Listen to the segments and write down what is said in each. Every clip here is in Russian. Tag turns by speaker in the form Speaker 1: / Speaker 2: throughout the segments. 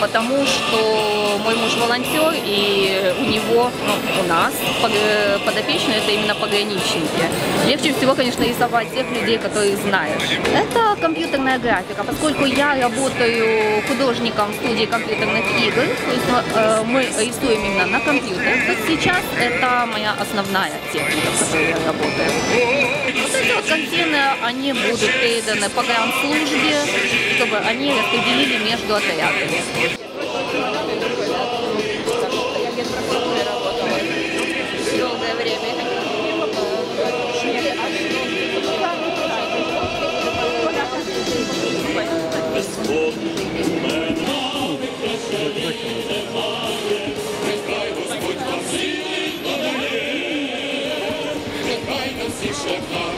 Speaker 1: потому что мой муж волонтер, и у него, ну, у нас пог- подопечные это именно пограничники. Легче всего, конечно, рисовать тех людей, которых знаешь. Это компьютерная графика, поскольку я работаю художником в студии компьютерных игр, то есть э, мы рисуем именно на компьютерах, то сейчас это моя основная техника, в которой я работаю. Вот эти вот картины, они будут переданы по службе, чтобы они распределили между отрядами. Долгое.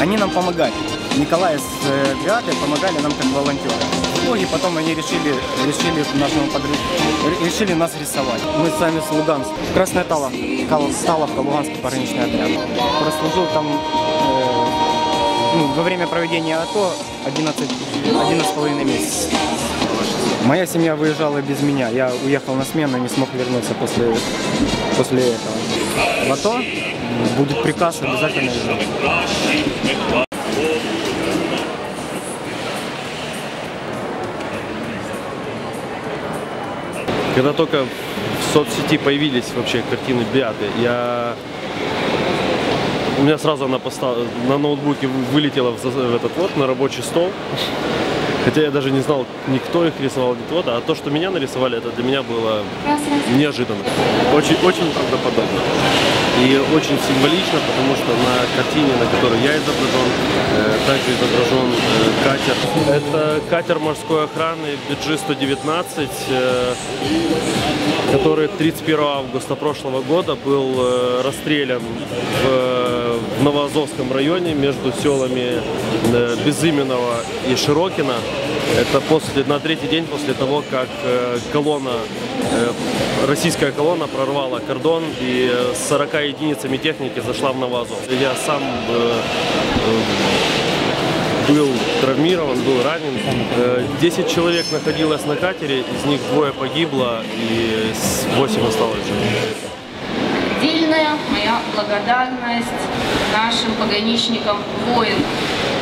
Speaker 2: Они нам помогали. Николай с э, Беатой помогали нам как волонтеры. В итоге потом они решили, решили, нашему р- решили нас рисовать. Мы сами с Луганска. Красная Тала, Кал- Таловка, Луганский пограничный отряд. Прослужил там э, ну, во время проведения АТО 11, 11,5 месяцев. Моя семья выезжала без меня. Я уехал на смену и не смог вернуться после, после этого. В АТО будет приказ обязательно езжать.
Speaker 3: Когда только в соцсети появились вообще картины Биаты, я у меня сразу она поста- на ноутбуке вылетела в этот вот на рабочий стол. Хотя я даже не знал, никто их рисовал, ни кто-то, а то, что меня нарисовали, это для меня было неожиданно. Очень, очень правдоподобно. И очень символично, потому что на картине, на которой я изображен, э, также изображен э, катер. Это катер морской охраны BG-119, э, который 31 августа прошлого года был расстрелян в, в Новоазовском районе между селами э, Безыменного и Широкина. Это после, на третий день после того, как э, колонна, э, российская колонна прорвала кордон и с 40 единицами техники зашла в Новоазов. Я сам был травмирован, был ранен. Э, 10 человек находилось на катере, из них двое погибло и с- 8 осталось живых.
Speaker 1: Моя благодарность нашим пограничникам воинам,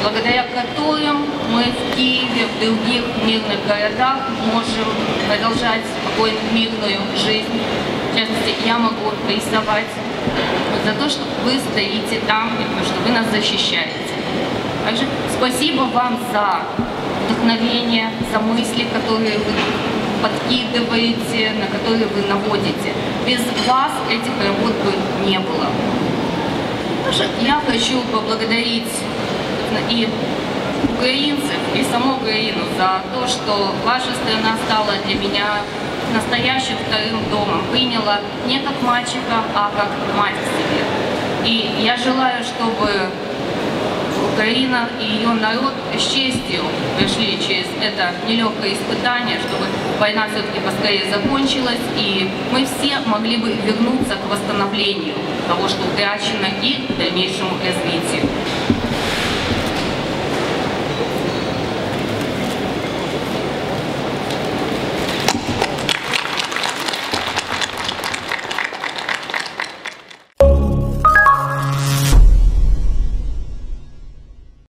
Speaker 1: благодаря которым мы в Киеве, в других мирных городах можем продолжать спокойно мирную жизнь. В частности, я могу рисовать за то, что вы стоите там, и что вы нас защищаете. Также спасибо вам за вдохновение, за мысли, которые вы подкидываете, на которые вы наводите. Без вас этих работ бы не было. Также я хочу поблагодарить и украинцев, и саму Украину за то, что ваша страна стала для меня настоящим вторым домом, приняла не как мальчика, а как мать себе. И я желаю, чтобы Украина и ее народ с честью прошли через это нелегкое испытание, чтобы война все-таки поскорее закончилась, и мы все могли бы вернуться к восстановлению того, что утрачено, и к дальнейшему развитию.